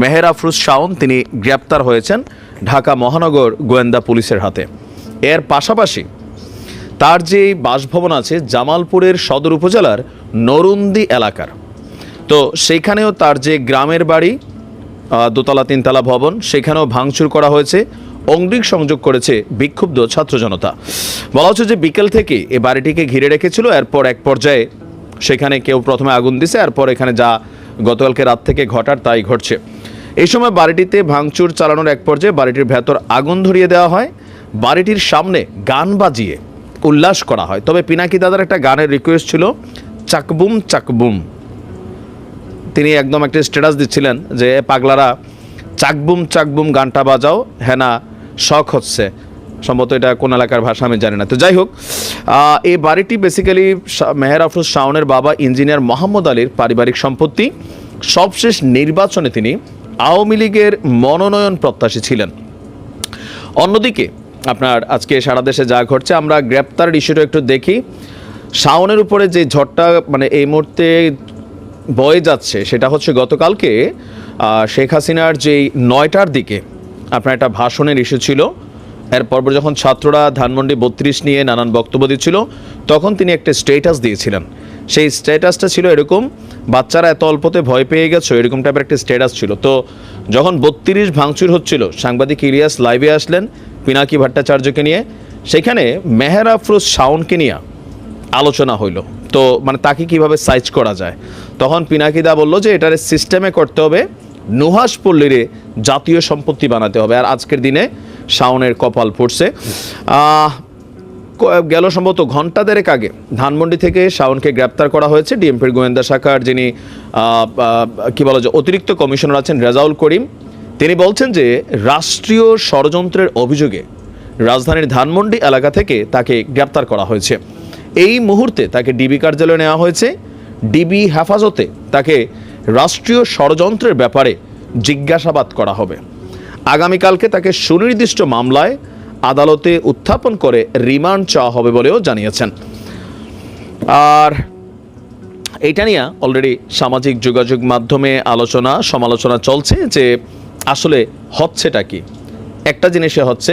মেহের আফরুজ শাওন, তিনি গ্রেপ্তার হয়েছেন ঢাকা মহানগর গোয়েন্দা পুলিশের হাতে। এর পাশাপাশি তার যে বাসভবন আছে জামালপুরের সদর উপজেলার নরুন্দি এলাকার। তো সেইখানেও তার যে গ্রামের বাড়ি দোতলা তিনতলা ভবন, সেখানেও ভাঙচুর করা হয়েছে অঙ্গিক সংযোগ করেছে বিক্ষুব্ধ ছাত্র জনতা। বলা হচ্ছে যে বিকেল থেকে এ বাড়িটিকে ঘিরে রেখেছিল, এরপর এক পর্যায়ে সেখানে কেউ প্রথমে আগুন দিছে, এরপর এখানে যা গতকালকে রাত থেকে ঘটার তাই ঘটছে। এই সময় বাড়িটিতে ভাঙচুর চালানোর এক পর্যায়ে বাড়িটির ভেতর আগুন ধরিয়ে দেওয়া হয়। বাড়িটির সামনে গান বাজিয়ে উল্লাস করা হয়। তবে পিনাকি দাদার একটা গানের রিকোয়েস্ট ছিল, চাকবুম চাকবুম। তিনি একদম একটা স্ট্যাটাস দিচ্ছিলেন যে, পাগলারা, চাকবুম চাকবুম গানটা বাজাও। হেনা শখ হচ্ছে। সম্ভবত এটা কোন এলাকার ভাষা, আমি জানি না। তো যাই হোক এই বাড়িটি বেসিক্যালি মেহের আফরোজ শাওনের বাবা ইঞ্জিনিয়ার মোহাম্মদ আলীর পারিবারিক সম্পত্তি। সবশেষ নির্বাচনে তিনি আওয়ামী লীগের মনোনয়ন প্রত্যাশী ছিলেন। অন্যদিকে, আপনার আজকে সারা দেশে যা ঘটছে, আমরা গ্রেপ্তার ইস্যুটা একটু দেখি। শাওনের উপরে যে ঝড়টা মানে এই মুহূর্তে বয়ে যাচ্ছে, সেটা হচ্ছে গতকালকে শেখ হাসিনার যেই নয়টার দিকে আপনার একটা ভাষণের ইস্যু ছিল। এরপর যখন ছাত্ররা ধানমন্ডি বত্রিশ নিয়ে নানান বক্তব্য দিচ্ছিল, তখন তিনি একটা স্টেটাস দিয়েছিলেন। সেই স্ট্যাটাসটা ছিল এরকম বাচ্চারা এত অল্পতে ভয় পেয়ে গেছো? এরকম টাইপের একটা স্ট্যাটাস ছিল। তো যখন বত্রিশ ভাঙচুর হচ্ছিল, সাংবাদিক ইলিয়াস লাইভে আসলেন, পিনাকি ভট্টাচার্যকে নিয়ে। সেখানে মেহের আফরোজ শাওনকে নিয়ে আলোচনা হইল। তো মানে তাকে কীভাবে সাইজ করা যায়? তখন পিনাকিদা বলল যে, এটার সিস্টেমে করতে হবে নুহাস পল্লীরে জাতীয় সম্পত্তি বানাতে হবে। আর আজকের দিনে শাওনের কপাল পড়ছে গেল সম্ভবত ঘণ্টা দেড়েক আগে ধানমন্ডি থেকে শাওনকে গ্রেপ্তার করা হয়েছে ডিএমপির গোয়েন্দা শাখার যিনি কি বলা যায়, অতিরিক্ত কমিশনার আছেন রেজাউল করিম। তিনি বলছেন যে রাষ্ট্রীয় ষড়যন্ত্রের অভিযোগে রাজধানীর ধানমন্ডি এলাকা থেকে তাকে গ্রেপ্তার করা হয়েছে। এই মুহূর্তে তাকে ডিবি কার্যালয়ে নেওয়া হয়েছে। ডিবি হেফাজতে তাকে রাষ্ট্রীয় ষড়যন্ত্রের ব্যাপারে জিজ্ঞাসাবাদ করা হবে। আগামীকালকে তাকে সুনির্দিষ্ট মামলায় আদালতে উত্থাপন করে রিমান্ড চাওয়া হবে বলেও জানিয়েছেন। আর এইটা নিয়ে অলরেডি সামাজিক যোগাযোগ মাধ্যমে আলোচনা, সমালোচনা চলছে যে আসলে হচ্ছেটা কি? একটা জিনিসে হচ্ছে,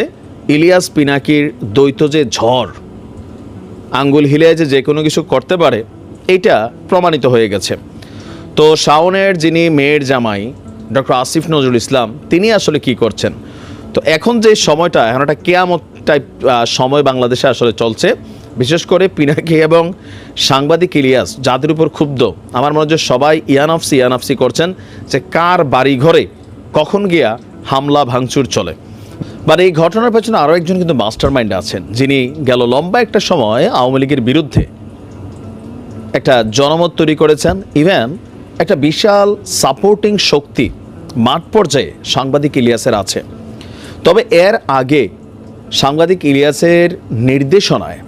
ইলিয়াস পিনাকির দ্বৈত যে ঝড়, আঙ্গুল হিলে যে যে কোনো কিছু করতে পারে এইটা প্রমাণিত হয়ে গেছে। তো শাওনের যিনি মেয়ের জামাই, ডক্টর আসিফ নজরুল ইসলাম, তিনি আসলে কি করছেন? তো এখন যে সময়টা, এখন একটা কেয়ামত টাইপ সময় বাংলাদেশে আসলে চলছে। বিশেষ করে পিনাকি এবং সাংবাদিক ইলিয়াস, যাদের উপর ক্ষুব্ধ। আমার মনে হচ্ছে সবাই ইয়ানাফসি ইয়ানাফসি করছেন যে কার বাড়ি ঘরে কখন গিয়া হামলা ভাঙচুর চলে। বাট এই ঘটনার পেছনে আরও একজন কিন্তু মাস্টার মাইন্ড আছেন, যিনি গেল লম্বা একটা সময় আওয়ামী লীগের বিরুদ্ধে একটা জনমত তৈরি করেছেন। ইভেন একটা বিশাল সাপোর্টিং শক্তি মাঠ পর্যায়ে সাংবাদিক ইলিয়াসের আছে। তবে এর আগে সাংবাদিক ইলিয়াসের নির্দেশনায়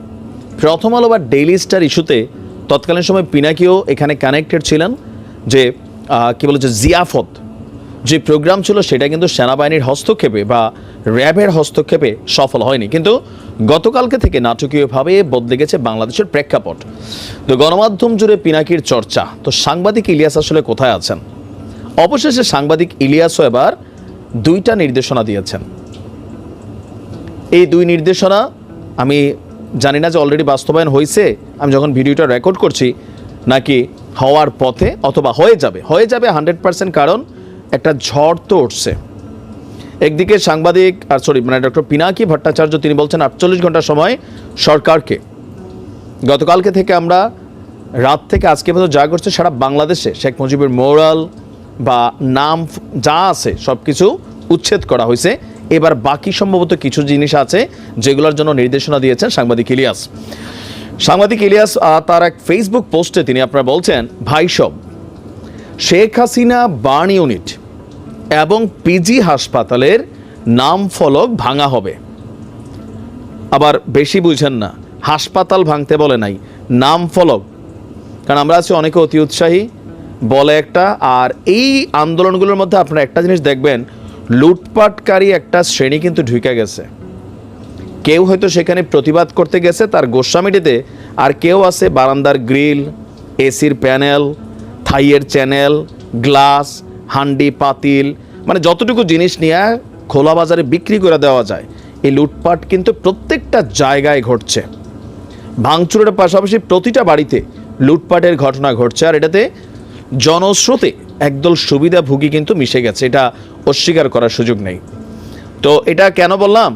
প্রথম আলো বা ডেইলি স্টার ইস্যুতে তৎকালীন সময় পিনাকিও এখানে কানেক্টেড ছিলেন যে কী বলে যে জিয়াফত যে প্রোগ্রাম ছিল সেটা কিন্তু সেনাবাহিনীর হস্তক্ষেপে বা র্যাবের হস্তক্ষেপে সফল হয়নি। কিন্তু গতকালকে থেকে নাটকীয়ভাবে বদলে গেছে বাংলাদেশের প্রেক্ষাপট। তো গণমাধ্যম জুড়ে পিনাকির চর্চা। তো সাংবাদিক ইলিয়াস আসলে কোথায় আছেন? অবশেষে সাংবাদিক ইলিয়াসও এবার দুইটা নির্দেশনা দিয়েছেন। এই দুই নির্দেশনা আমি জানি না যে অলরেডি বাস্তবায়ন হয়েছে। আমি যখন ভিডিওটা রেকর্ড করছি, নাকি হওয়ার পথে অথবা হয়ে যাবে। হয়ে যাবে হান্ড্রেড পার্সেন্ট কারণ একটা ঝড় তো উঠছে। একদিকে সাংবাদিক আর সরি মানে ডক্টর পিনাকি ভট্টাচার্য, তিনি বলছেন আটচল্লিশ ঘণ্টা সময় সরকারকে। গতকালকে থেকে আমরা রাত থেকে আজকে পর্যন্ত যা করছে সারা বাংলাদেশে, শেখ মুজিবের মোরাল বা নাম যা আছে সব কিছু উচ্ছেদ করা হয়েছে। এবার বাকি সম্ভবত কিছু জিনিস আছে যেগুলোর জন্য নির্দেশনা দিয়েছেন সাংবাদিক ইলিয়াস। সাংবাদিক ইলিয়াস তার এক ফেসবুক পোস্টে তিনি আপনারা বলছেন, ভাই সব, শেখ হাসিনা বার্ন ইউনিট এবং পিজি হাসপাতালের নাম ফলক ভাঙা হবে। আবার বেশি বুঝেন না, হাসপাতাল ভাঙতে বলে নাই, নাম ফলক। কারণ আমরা আছি অনেকে অতি উৎসাহী, বলে একটা, আর এই আন্দোলনগুলোর মধ্যে আপনারা একটা জিনিস দেখবেন লুটপাটকারী একটা শ্রেণি কিন্তু ঢুকে গেছে। কেউ হয়তো সেখানে প্রতিবাদ করতে গেছে তার গোস্বামিটিতে, আর কেউ আছে বারান্দার গ্রিল, এসির প্যানেল, থাইয়ের চ্যানেল, গ্লাস, হান্ডি, পাতিল মানে যতটুকু জিনিস নিয়ে খোলা বাজারে বিক্রি করে দেওয়া যায়, এই লুটপাট কিন্তু প্রত্যেকটা জায়গায় ঘটছে। ভাঙচুরের পাশাপাশি প্রতিটা বাড়িতে লুটপাটের ঘটনা ঘটছে, আর এটাতে জনস্রোতে একদল সুবিধাভোগী কিন্তু মিশে গেছে। এটা অস্বীকার করার সুযোগ নেই। তো এটা কেন বললাম?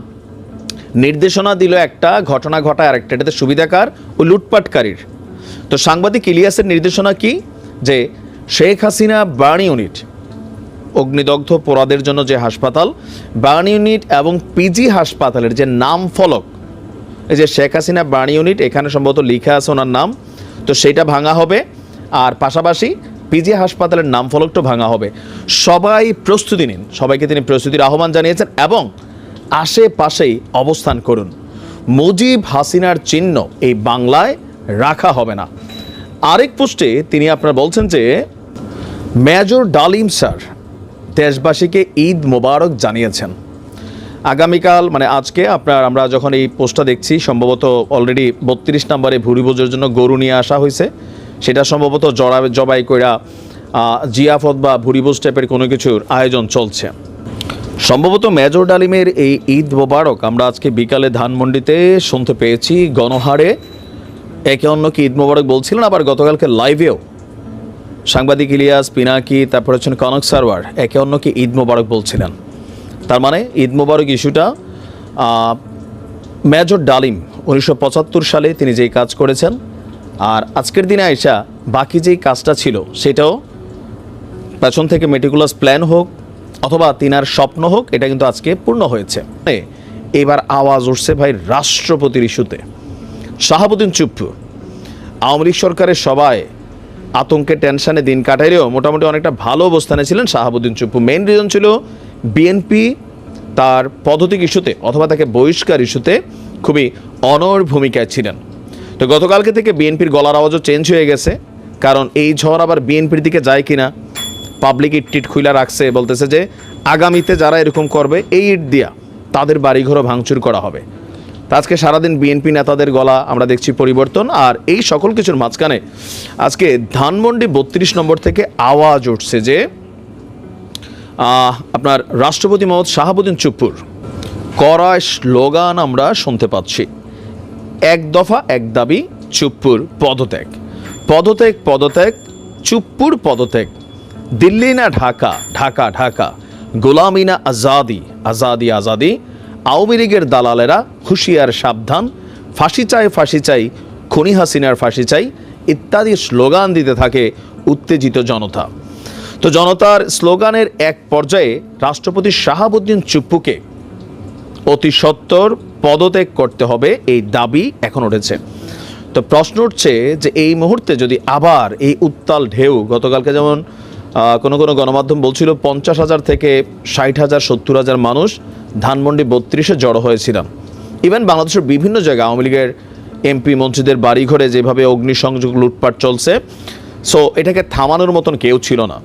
নির্দেশনা দিল একটা, ঘটনা ঘটায় আরেকটা। এটাতে সুবিধাকার ও লুটপাটকারীর। তো সাংবাদিক ইলিয়াসের নির্দেশনা কি? যে শেখ হাসিনা বার্ন ইউনিট, অগ্নিদগ্ধ পোড়াদের জন্য যে হাসপাতাল, বার্ন ইউনিট এবং পিজি হাসপাতালের যে নাম ফলক, এই যে শেখ হাসিনা বার্ন ইউনিট, এখানে সম্ভবত লিখা আছে ওনার নাম। তো সেইটা ভাঙা হবে। আর পাশাপাশি পিজি হাসপাতালের নাম ফলকটা ভাঙা হবে। সবাই প্রস্তুতি নিন। সবাইকে তিনি প্রস্তুতির আহ্বান জানিয়েছেন এবং আশেপাশেই অবস্থান করুন। মুজিব হাসিনার চিহ্ন এই বাংলায় রাখা হবে না। আরেক পোস্টে তিনি আপনার বলছেন যে, মেজর ডালিম স্যার দেশবাসীকে ঈদ মোবারক জানিয়েছেন। আগামীকাল মানে আজকে আপনার আমরা যখন এই পোস্টটা দেখছি, সম্ভবত অলরেডি বত্রিশ নম্বরে ভুরি বোঝার জন্য গরু নিয়ে আসা হয়েছে। সেটা সম্ভবত জড়া জবাই কইরা জিয়াফত বা ভুরিবোজ টাইপের কোনো কিছুর আয়োজন চলছে। সম্ভবত মেজর ডালিমের এই ঈদ মোবারক আমরা আজকে বিকালে ধানমন্ডিতে শুনতে পেয়েছি, গণহারে। একে অন্যকে ঈদ মোবারক বলছিলেন, আবার গতকালকে লাইভেও সাংবাদিক ইলিয়াস, পিনাকি, তারপর হচ্ছেন কনক সারওয়ার একে অন্যকে ঈদ মোবারক বলছিলেন। তার মানে ঈদ মোবারক ইস্যুটা মেজর ডালিম উনিশশো পঁচাত্তর সালে তিনি যেই কাজ করেছেন আর আজকের দিনে আইসা বাকি যেই কাজটা ছিল সেটাও পেছন থেকে মেটিকুলাস প্ল্যান হোক অথবা তিনার স্বপ্ন হোক, এটা কিন্তু আজকে পূর্ণ হয়েছে। এবার আওয়াজ উঠছে ভাই রাষ্ট্রপতির ইস্যুতে। শাহাবুদ্দিন চুপ্পু, আওয়ামী লীগ সরকারের সবাই আতঙ্কে টেনশানে দিন কাটাইলেও মোটামুটি অনেকটা ভালো অবস্থানে ছিলেন শাহাবুদ্দিন চুপ্পু। মেন রিজন ছিল বিএনপি তার পদ্ধতিক ইস্যুতে অথবা তাকে বহিষ্কার ইস্যুতে খুবই অনর ভূমিকায় ছিলেন। তো গতকালকে থেকে বিএনপির গলার আওয়াজও চেঞ্জ হয়ে গেছে, কারণ এই ঝড় আবার বিএনপির দিকে যায় কিনা পাবলিক ইট টিট খুইলা রাখছে, বলতেছে যে আগামীতে যারা এরকম করবে, এই ইট দিয়া তাদের বাড়িঘরও ভাঙচুর করা হবে। আজকে সারাদিন বিএনপি নেতাদের গলা আমরা দেখছি পরিবর্তন, আর এই সকল কিছুর মাঝখানে আজকে ধানমন্ডি বত্রিশ নম্বর থেকে আওয়াজ উঠছে যে আপনার রাষ্ট্রপতি মোহাম্মদ শাহাবুদ্দিন চুপ্পুর করা স্লোগান আমরা শুনতে পাচ্ছি। এক দফা, এক দাবি, চুপ্পুর পদত্যাগ। পদত্যাগ পদত্যাগ, চুপ্পুর পদত্যাগ। দিল্লি না ঢাকা? ঢাকা ঢাকা। গোলামি না আজাদি? আজাদি আজাদি। আওয়ামী লীগের দালালেরা হুঁশিয়ার সাবধান। ফাঁসি চাই ফাঁসি চাই খনি হাসিনার ফাঁসি চাই ইত্যাদি স্লোগান দিতে থাকে উত্তেজিত জনতা। তো জনতার স্লোগানের এক পর্যায়ে রাষ্ট্রপতি শাহাবুদ্দিন চুপ্পুকে অতি সত্বর পদত্যাগ করতে হবে এই দাবি এখন উঠেছে। তো প্রশ্ন উঠছে যে এই মুহূর্তে যদি আবার এই উত্তাল ঢেউ, গতকালকে যেমন কোনো কোনো গণমাধ্যম বলছিল পঞ্চাশ হাজার থেকে ষাট হাজার, সত্তর হাজার মানুষ ধানমন্ডি বত্রিশে জড়ো হয়েছিলাম। ইভেন বাংলাদেশের বিভিন্ন জায়গায় আওয়ামী লীগের এমপি মন্ত্রীদের বাড়িঘরে যেভাবে অগ্নিসংযোগ লুটপাট চলছে সো এটাকে থামানোর মতন কেউ ছিল না।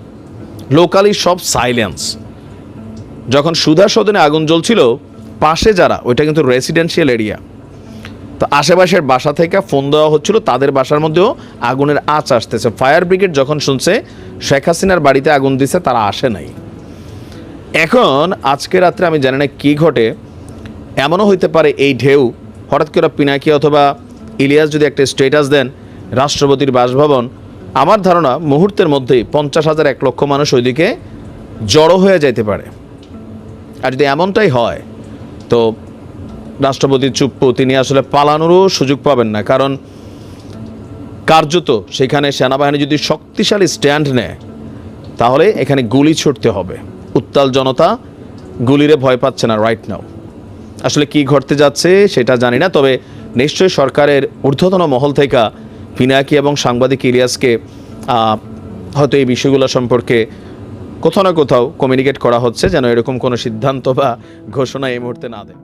লোকালি সব সাইলেন্স যখন সুধা সদনে আগুন জ্বলছিল পাশে যারা, ওইটা কিন্তু রেসিডেন্সিয়াল এরিয়া তো আশেপাশের বাসা থেকে ফোন দেওয়া হচ্ছিল, তাদের বাসার মধ্যেও আগুনের আঁচ আসতেছে। ফায়ার ব্রিগেড যখন শুনছে, শেখ হাসিনার বাড়িতে আগুন দিছে, তারা আসে নাই। এখন, আজকে রাত্রে আমি জানি না কী ঘটে, এমনও হইতে পারে এই ঢেউ, হঠাৎ করে পিনাকি অথবা ইলিয়াস যদি একটা স্টেটাস দেন, রাষ্ট্রপতির বাসভবন, আমার ধারণা মুহূর্তের মধ্যেই পঞ্চাশ হাজার এক লক্ষ মানুষ ওইদিকে জড়ো হয়ে যাইতে পারে। আর যদি এমনটাই হয় তো রাষ্ট্রপতি চুপ্পু, তিনি আসলে পালানোরও সুযোগ পাবেন না, কারণ কার্যত সেখানে সেনাবাহিনী যদি শক্তিশালী স্ট্যান্ড নেয়, তাহলে এখানে গুলি ছুটতে হবে। উত্তাল জনতা গুলিরে ভয় পাচ্ছে না রাইট নাও আসলে কি ঘটতে যাচ্ছে সেটা জানি না, তবে নিশ্চয়ই সরকারের ঊর্ধ্বতন মহল থেকে পিনাকি এবং সাংবাদিক ইলিয়াসকে হয়তো এই বিষয়গুলো সম্পর্কে কোথাও না কোথাও কমিউনিকেট করা হচ্ছে যেন এরকম কোনো সিদ্ধান্ত বা ঘোষণা এই মুহূর্তে না দেয়।